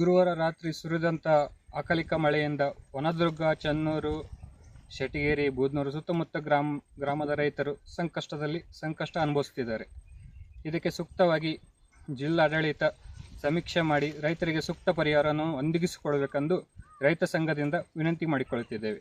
ಗುರುವಾರ ರಾತ್ರಿ ಸುರಿದಂಥ ಅಕಲಿಕ ಮಳೆಯಿಂದ ವನದುರ್ಗ, ಚನ್ನೂರು ಶೆಟಗೇರಿ ಬೂದ್ನೂರು ಸುತ್ತಮುತ್ತ ಗ್ರಾಮ, ಗ್ರಾಮದ ರೈತರು ಸಂಕಷ್ಟದಲ್ಲಿ ಸಂಕಷ್ಟ ಅನುಭವಿಸ್ತಿದ್ದಾರೆ ಇದಕ್ಕೆ ಸೂಕ್ತವಾಗಿ ಜಿಲ್ಲಾಡಳಿತ ಸಮೀಕ್ಷೆ ಮಾಡಿ ರೈತರಿಗೆ ಸೂಕ್ತ ಪರಿಹಾರವನ್ನು ಒದಗಿಸಿಕೊಡಬೇಕೆಂದು ರೈತ ಸಂಘದಿಂದ ವಿನಂತಿ ಮಾಡಿಕೊಳ್ಳುತ್ತಿದ್ದೇವೆ.